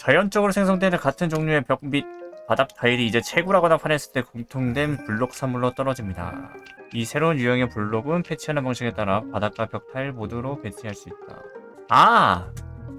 자연적으로 생성되는 같은 종류의 벽 및 바닥 타일이 이제 채굴하거나 파냈을 때 공통된 블록 산물로 떨어집니다. 이 새로운 유형의 블록은 패치하는 방식에 따라 바닥과 벽 타일 모두로 배치할 수 있다. 아!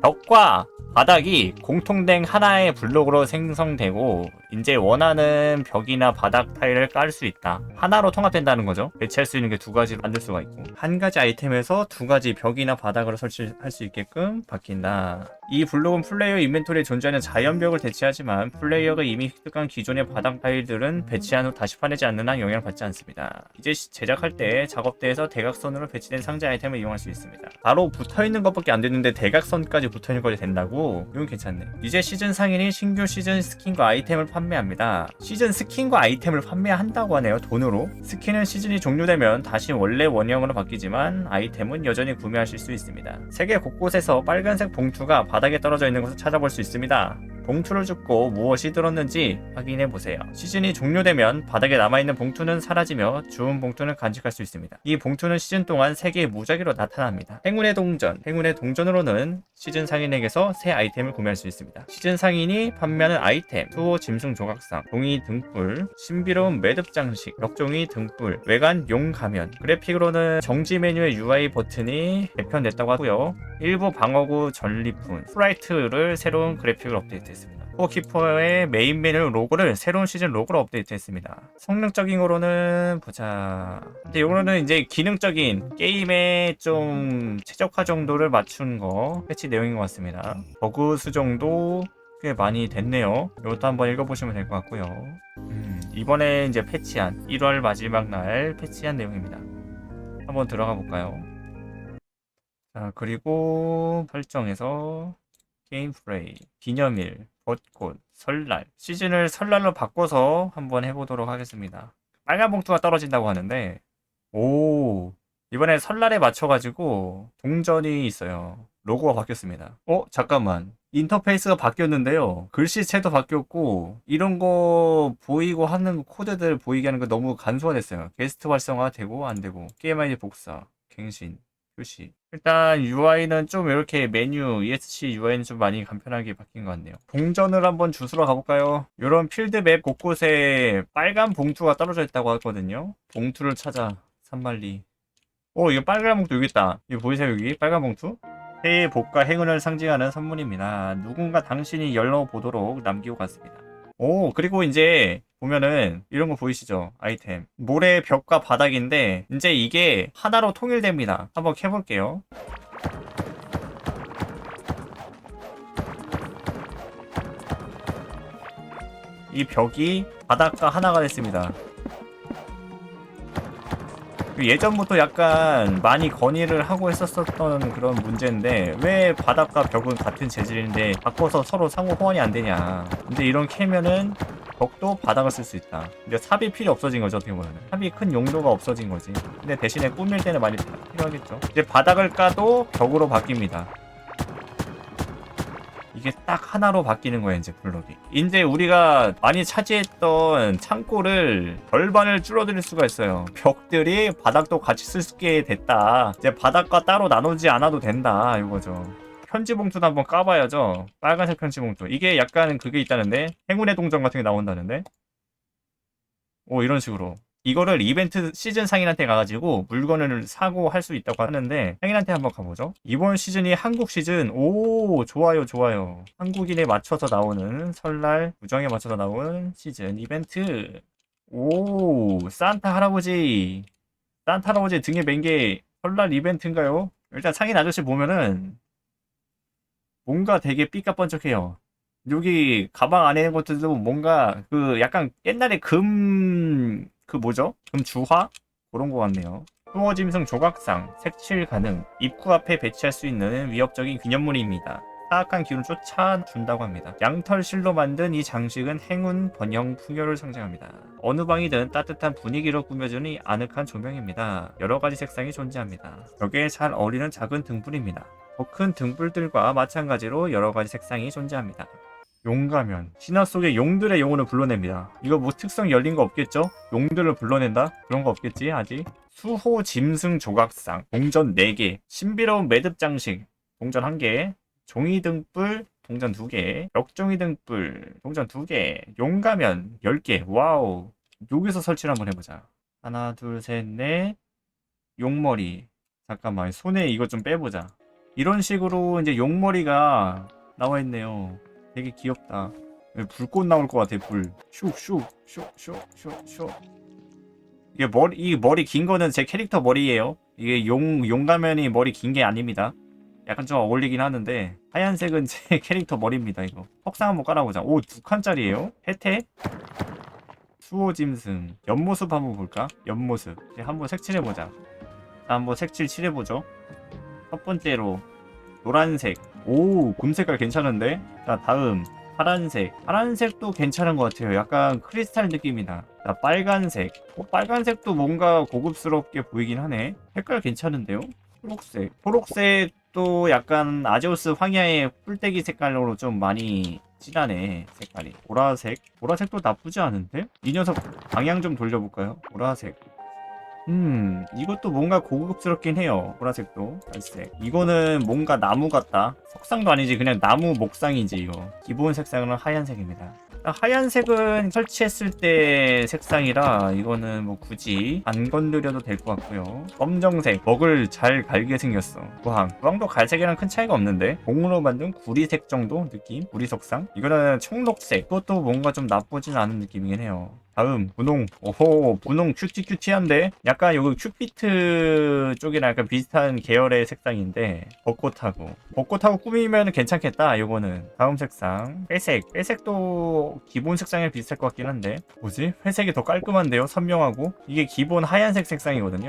벽과 바닥이 공통된 하나의 블록으로 생성되고 이제 원하는 벽이나 바닥 타일을 깔 수 있다. 하나로 통합된다는 거죠. 배치할 수 있는 게 두 가지로 만들 수가 있고 한 가지 아이템에서 두 가지 벽이나 바닥으로 설치할 수 있게끔 바뀐다. 이 블록은 플레이어 인벤토리에 존재하는 자연벽을 대체하지만 플레이어가 이미 획득한 기존의 바닥 타일들은 배치한 후 다시 파내지 않는 한 영향을 받지 않습니다. 이제 시- 제작할 때 작업대에서 대각선으로 배치된 상자 아이템을 이용할 수 있습니다. 바로 붙어있는 것밖에 안 됐는데 대각선까지 붙어있는 것이 된다고? 이건 괜찮네. 이제 시즌 상인이 신규 시즌 스킨과 아이템을 판매합니다. 시즌 스킨과 아이템을 판매한다고 하네요. 돈으로. 스킨은 시즌이 종료되면 다시 원래 원형으로 바뀌지만 아이템은 여전히 구매하실 수 있습니다. 세계 곳곳에서 빨간색 봉투가 바닥 에 떨어져 있는 것을 찾아볼 수 있습니다. 봉투를 줍고 무엇이 들었는지 확인해 보세요. 시즌이 종료되면 바닥에 남아있는 봉투는 사라지며 주운 봉투는 간직할 수 있습니다. 이 봉투는 시즌 동안 세개의 무작위로 나타납니다. 행운의 동전. 행운의 동전으로는 시즌 상인에게서 새 아이템을 구매할 수 있습니다. 시즌 상인이 판매하는 아이템, 투호 짐승 조각상, 종이 등불, 신비로운 매듭 장식, 벽종이 등불, 외관 용 가면. 그래픽으로는 정지 메뉴의 UI 버튼이 개편됐다고 하고요. 일부 방어구 전리품, 프라이트를 새로운 그래픽을 업데이트했습니다. 포키퍼의 메인 메뉴 로고를 새로운 시즌 로고로 업데이트했습니다. 성능적인으로는 보자. 근데 이거는 이제 기능적인 게임의 좀 최적화 정도를 맞춘 거 패치 내용인 것 같습니다. 버그 수정도 꽤 많이 됐네요. 이것도 한번 읽어보시면 될 것 같고요. 음, 이번에 이제 패치한 1월 마지막 날 패치한 내용입니다. 한번 들어가 볼까요? 자, 그리고 설정에서 게임 플레이, 기념일, 벚꽃, 설날, 시즌을 설날로 바꿔서 한번 해보도록 하겠습니다. 빨간 봉투가 떨어진다고 하는데, 오, 이번에 설날에 맞춰가지고 동전이 있어요. 로고가 바뀌었습니다. 어, 잠깐만. 인터페이스가 바뀌었는데요. 글씨체도 바뀌었고, 이런 거 보이고 하는 코드들 보이게 하는 거 너무 간소화됐어요. 게스트 활성화 되고, 안 되고, 게임 아이디 복사, 갱신, 표시. 일단 UI는 좀 이렇게 메뉴 ESC UI는 좀 많이 간편하게 바뀐 것 같네요. 동전을 한번 주스러 가볼까요? 이런 필드맵 곳곳에 빨간 봉투가 떨어져 있다고 하거든요. 봉투를 찾아 산말리. 오 이거 빨간 봉투 여기 있다. 이거 보이세요 여기 빨간 봉투? 새해 복과 행운을 상징하는 선물입니다. 누군가 당신이 열어보도록 남기고 갔습니다. 오, 그리고 이제 보면은 이런 거 보이시죠? 아이템. 모래 벽과 바닥인데 이제 이게 하나로 통일됩니다. 한번 해볼게요. 이 벽이 바닥과 하나가 됐습니다. 예전부터 약간 많이 건의를 하고 했었었던 그런 문제인데 왜 바닥과 벽은 같은 재질인데 바꿔서 서로 상호 호환이 안 되냐 근데 이런 캐면은 벽도 바닥을 쓸 수 있다. 근데 삽이 필요 없어진 거죠 어떻게 보면 삽이 큰 용도가 없어진 거지. 근데 대신에 꾸밀 때는 많이 필요하겠죠. 이제 바닥을 까도 벽으로 바뀝니다. 이게 딱 하나로 바뀌는 거예요 이제 블록이. 이제 우리가 많이 차지했던 창고를 절반을 줄어들 수가 있어요. 벽들이 바닥도 같이 쓸 수 있게 됐다. 이제 바닥과 따로 나누지 않아도 된다 이거죠 편지 봉투도 한번 까봐야죠 빨간색 편지 봉투 이게 약간 그게 있다는데 행운의 동전 같은 게 나온다는데 오 이런 식으로 이거를 이벤트 시즌 상인한테 가가지고 물건을 사고 할 수 있다고 하는데 상인한테 한번 가보죠. 이번 시즌이 한국 시즌. 오 좋아요 좋아요. 한국인에 맞춰서 나오는 설날 구정에 맞춰서 나오는 시즌 이벤트. 오 산타 할아버지. 산타 할아버지 등에 맨 게 설날 이벤트인가요? 일단 상인 아저씨 보면은 뭔가 되게 삐까뻔쩍해요. 여기 가방 안에 있는 것들도 뭔가 그 약간 옛날에 금 그 뭐죠? 금 주화 그런 거 같네요. 수호짐승 조각상 색칠 가능 입구 앞에 배치할 수 있는 위협적인 기념물입니다. 사악한 기운을 쫓아준다고 합니다. 양털 실로 만든 이 장식은 행운, 번영, 풍요를 상징합니다. 어느 방이든 따뜻한 분위기로 꾸며주는 이 아늑한 조명입니다. 여러 가지 색상이 존재합니다. 벽에 잘 어울리는 작은 등불입니다. 더 큰 등불들과 마찬가지로 여러 가지 색상이 존재합니다. 용가면 신화 속의 용들의 영혼을 불러냅니다. 이거 뭐 특성 열린 거 없겠죠? 용들을 불러낸다? 그런 거 없겠지 아직? 수호 짐승 조각상 동전 4개 신비로운 매듭 장식 동전 1개 종이 등불 동전 2개, 벽종이 등불, 동전 2개, 용가면 10개. 와우. 여기서 설치를 한번 해보자. 하나, 둘, 셋, 넷. 용머리. 잠깐만, 손에 이거 좀 빼보자. 이런 식으로 이제 용머리가 나와 있네요. 되게 귀엽다. 불꽃 나올 것 같아, 불. 슉, 슉, 슉, 슉, 슉, 슉. 이게 머리, 이 머리 긴 거는 제 캐릭터 머리예요. 이게 용, 용가면이 머리 긴 게 아닙니다. 약간 좀 어울리긴 하는데, 하얀색은 제 캐릭터 머리입니다, 이거. 석상 한번 깔아보자. 오, 두 칸짜리예요 혜태? 수호 짐승. 옆모습 한번 볼까? 옆모습. 한번 색칠해보자. 자, 한번 색칠 칠해보죠. 첫 번째로, 노란색. 오, 금색깔 괜찮은데? 자, 다음. 파란색. 파란색도 괜찮은 것 같아요. 약간 크리스탈 느낌이다. 자, 빨간색. 어, 빨간색도 뭔가 고급스럽게 보이긴 하네. 색깔 괜찮은데요? 초록색. 초록색도 약간 아제우스 황야의 뿔떼기 색깔로 좀 많이 진하네. 색깔이. 보라색. 보라색도 나쁘지 않은데? 이 녀석 방향 좀 돌려볼까요? 보라색. 음, 이것도 뭔가 고급스럽긴 해요. 보라색도. 갈색. 이거는 뭔가 나무 같다. 석상도 아니지. 그냥 나무 목상이지, 이거. 기본 색상은 하얀색입니다. 아, 하얀색은 설치했을 때 색상이라 이거는 뭐 굳이 안 건드려도 될 것 같고요. 검정색 먹을 잘 갈게 생겼어. 구황. 구황도 갈색이랑 큰 차이가 없는데 공으로 만든 구리색 정도 느낌? 구리 석상? 이거는 청록색. 그것도 뭔가 좀 나쁘진 않은 느낌이긴 해요. 다음 분홍 오호 분홍 큐티 큐티한데 약간 여기 큐피트 쪽이랑 약간 비슷한 계열의 색상인데 벚꽃하고. 벚꽃하고 꾸미면 괜찮겠다 요거는. 다음 색상. 회색. 회색도 기본 색상에 비슷할 것 같긴 한데. 뭐지? 회색이 더 깔끔한데요? 선명하고? 이게 기본 하얀색 색상이거든요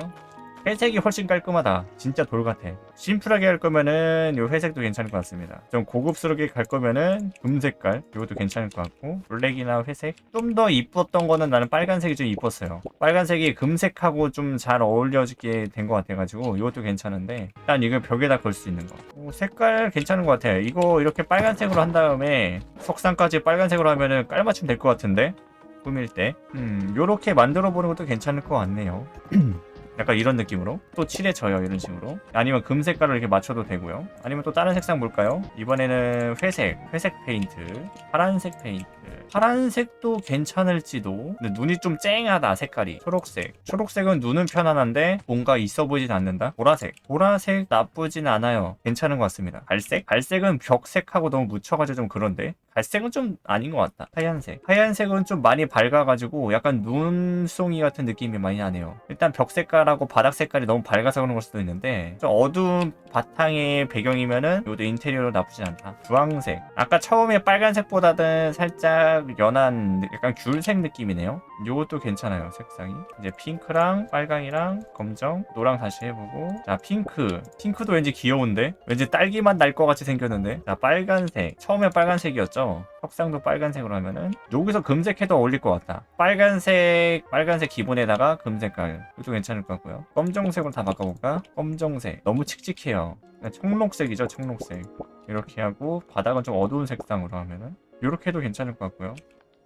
회색이 훨씬 깔끔하다. 진짜 돌 같아. 심플하게 할 거면은 요 회색도 괜찮을 것 같습니다. 좀 고급스럽게 갈 거면은 금 색깔 이것도 괜찮을 것 같고 블랙이나 회색 좀 더 이뻤던 거는 나는 빨간색이 좀 이뻤어요. 빨간색이 금색하고 좀 잘 어울려지게 된 것 같아가지고 이것도 괜찮은데 일단 이거 벽에다 걸 수 있는 거. 오, 색깔 괜찮은 것 같아요. 이거 이렇게 빨간색으로 한 다음에 석상까지 빨간색으로 하면은 깔맞춤 될 것 같은데 꾸밀 때. 음, 요렇게 만들어 보는 것도 괜찮을 것 같네요. 약간 이런 느낌으로 또 칠해져요 이런 식으로. 아니면 금 색깔을 이렇게 맞춰도 되고요. 아니면 또 다른 색상 볼까요? 이번에는 회색 회색 페인트 파란색 페인트. 파란색도 괜찮을지도. 근데 눈이 좀 쨍하다 색깔이. 초록색. 초록색은 눈은 편안한데 뭔가 있어 보이진 않는다? 보라색. 보라색 나쁘진 않아요. 괜찮은 것 같습니다. 갈색? 갈색은 벽색하고 너무 묻혀가지고 좀 그런데 갈색은 좀 아닌 것 같다. 하얀색. 하얀색은 좀 많이 밝아가지고 약간 눈송이 같은 느낌이 많이 나네요. 일단 벽 색깔하고 바닥 색깔이 너무 밝아서 그런 걸 수도 있는데 좀 어두운 바탕의 배경이면은 이것도 인테리어로 나쁘진 않다. 주황색. 아까 처음에 빨간색보다는 살짝 연한 약간 귤색 느낌이네요. 이것도 괜찮아요 색상이. 이제 핑크랑 빨강이랑 검정 노랑 다시 해보고. 자 핑크. 핑크도 왠지 귀여운데? 왠지 딸기맛 날 것 같이 생겼는데? 자 빨간색. 처음에 빨간색이었죠 석상도 빨간색으로 하면은 여기서 금색해도 어울릴 것 같다. 빨간색 빨간색 기본에다가 금색 깔. 이것도 괜찮을 것 같고요. 검정색으로 다 바꿔볼까? 검정색. 너무 칙칙해요. 그냥 청록색이죠 청록색. 이렇게 하고 바닥은 좀 어두운 색상으로 하면은 이렇게 해도 괜찮을 것 같고요.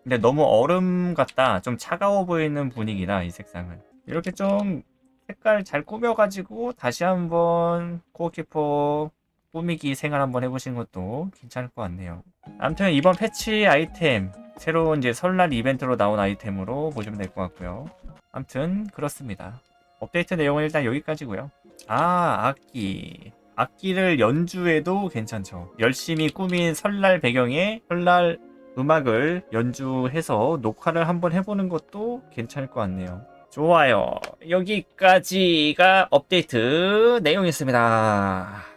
근데 너무 얼음 같다. 좀 차가워 보이는 분위기다 이 색상은. 이렇게 좀 색깔 잘 꾸며가지고 다시 한번 코어키퍼 꾸미기 생활 한번 해보신 것도 괜찮을 것 같네요. 아무튼 이번 패치 아이템 새로운 이제 설날 이벤트로 나온 아이템으로 보시면 될 것 같고요. 아무튼 그렇습니다. 업데이트 내용은 일단 여기까지고요. 아 악기 악기를 연주해도 괜찮죠. 열심히 꾸민 설날 배경에 설날 음악을 연주해서 녹화를 한번 해보는 것도 괜찮을 것 같네요. 좋아요. 여기까지가 업데이트 내용이었습니다.